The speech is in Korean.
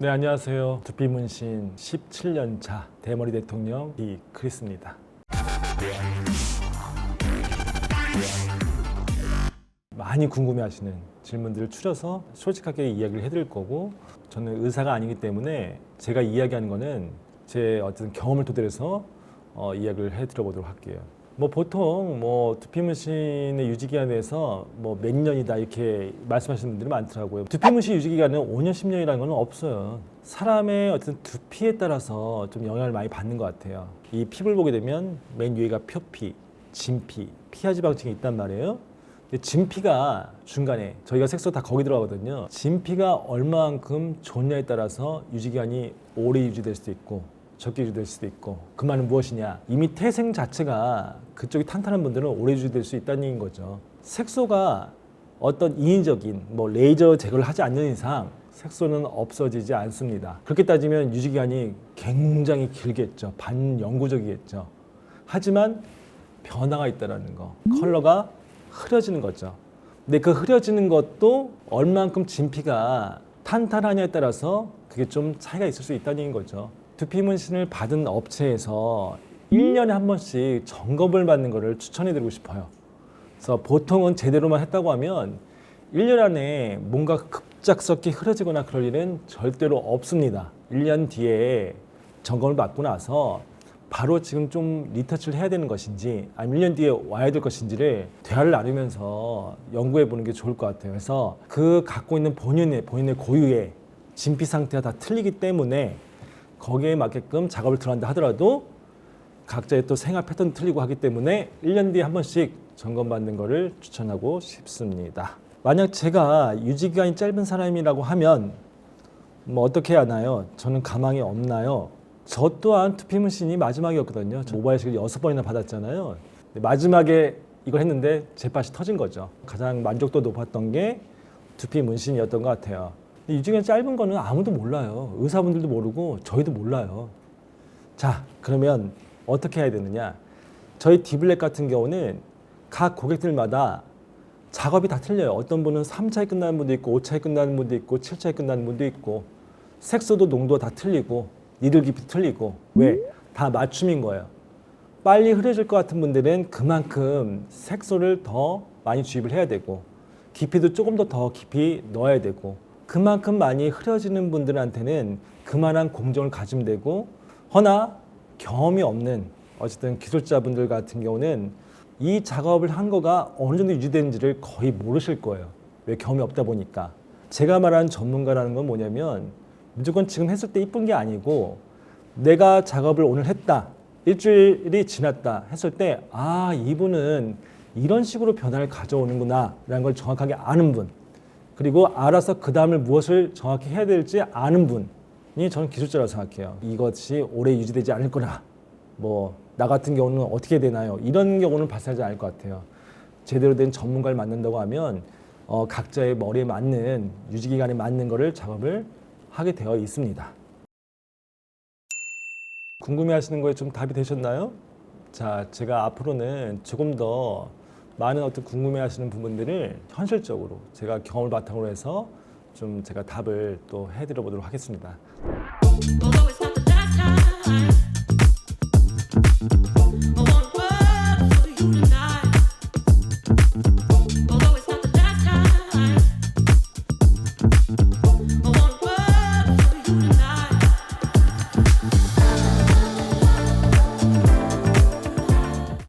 네 안녕하세요 두피 문신 17년 차 대머리 대통령 이 크리스입니다. 많이 궁금해하시는 질문들을 추려서 솔직하게 이야기를 해드릴 거고 저는 의사가 아니기 때문에 제가 이야기하는 거는 제 어떤 경험을 토대로 해서 어, 이야기를 해드려 보도록 할게요. 뭐 보통 뭐 두피 문신의 유지 기간에 대해서 뭐 몇 년이다 이렇게 말씀하시는 분들이 많더라고요. 두피 문신 유지 기간은 5년, 10년이라는 건 없어요. 사람의 어떤 두피에 따라서 좀 영향을 많이 받는 것 같아요. 이 피부를 보게 되면 맨 위에가 표피, 진피, 피하지방층이 있단 말이에요. 근데 진피가 중간에 저희가 색소 다 거기 들어가거든요. 진피가 얼마만큼 좋냐에 따라서 유지 기간이 오래 유지될 수도 있고 적게 유지될 수도 있고 그 말은 무엇이냐? 이미 태생 자체가 그쪽이 탄탄한 분들은 오래 유지될 수 있다는 얘기인 거죠. 색소가 어떤 인위적인 뭐 레이저 제거를 하지 않는 이상 색소는 없어지지 않습니다. 그렇게 따지면 유지 기간이 굉장히 길겠죠. 반영구적이겠죠. 하지만 변화가 있다라는 거. 컬러가 흐려지는 거죠. 근데 그 흐려지는 것도 얼만큼 진피가 탄탄하냐에 따라서 그게 좀 차이가 있을 수 있다는 얘기인 거죠. 두피 문신을 받은 업체에서 1년에 한 번씩 점검을 받는 것을 추천해 드리고 싶어요. 그래서 보통은 제대로만 했다고 하면 1년 안에 뭔가 급작스럽게 흐려지거나 그럴 일은 절대로 없습니다. 1년 뒤에 점검을 받고 나서 바로 지금 좀 리터치를 해야 되는 것인지 아니면 1년 뒤에 와야 될 것인지를 대화를 나누면서 연구해 보는 게 좋을 것 같아요. 그래서 그 갖고 있는 본인의 본인의 고유의 진피 상태가 다 틀리기 때문에 거기에 맞게끔 작업을 들어간다 하더라도 각자의 또 생활 패턴 틀리고 하기 때문에 1년 뒤에 한 번씩 점검받는 것을 추천하고 싶습니다. 만약 제가 유지 기간이 짧은 사람이라고 하면 뭐 어떻게 하나요? 저는 가망이 없나요? 저 또한 투피 문신이 마지막이었거든요. 저 모바일식을 여섯 번이나 받았잖아요. 마지막에 이걸 했는데 제팟이 터진 거죠. 가장 만족도 높았던 게 두피 문신이었던 것 같아요. 근데 유지기간 짧은 거는 아무도 몰라요. 의사분들도 모르고 저희도 몰라요. 자, 그러면 어떻게 해야 되느냐? 저희 디블랙 같은 경우는 각 고객들마다 작업이 다 틀려요. 어떤 분은 3차에 끝나는 분도 있고 5차에 끝나는 분도 있고 7차에 끝나는 분도 있고 색소도 농도가 다 틀리고 니들 깊이 틀리고 왜? 다 맞춤인 거예요. 빨리 흐려질 것 같은 분들은 그만큼 색소를 더 많이 주입을 해야 되고 깊이도 조금 더 더 깊이 넣어야 되고 그만큼 많이 흐려지는 분들한테는 그만한 공정을 가지면 되고 허나 경험이 없는 어쨌든 기술자분들 같은 경우는 이 작업을 한 거가 어느 정도 유지되는지를 거의 모르실 거예요. 왜 경험이 없다 보니까. 제가 말하는 전문가라는 건 뭐냐면 무조건 지금 했을 때 이쁜 게 아니고 내가 작업을 오늘 했다. 일주일이 지났다 했을 때 아, 이분은 이런 식으로 변화를 가져오는구나 라는 걸 정확하게 아는 분. 그리고 알아서 그 다음을 무엇을 정확히 해야 될지 아는 분이 저는 기술자라고 생각해요. 이것이 오래 유지되지 않을 거라. 뭐 나 같은 경우는 어떻게 되나요? 이런 경우는 발생하지 않을 것 같아요. 제대로 된 전문가를 만난다고 하면 어, 각자의 머리에 맞는 유지 기간에 맞는 거를 작업을 하게 되어 있습니다. 궁금해하시는 거에 좀 답이 되셨나요? 자, 제가 앞으로는 조금 더 많은 어떤 궁금해하시는 부분들을 현실적으로 제가 경험을 바탕으로 해서 좀 제가 답을 또 해드려 보도록 하겠습니다.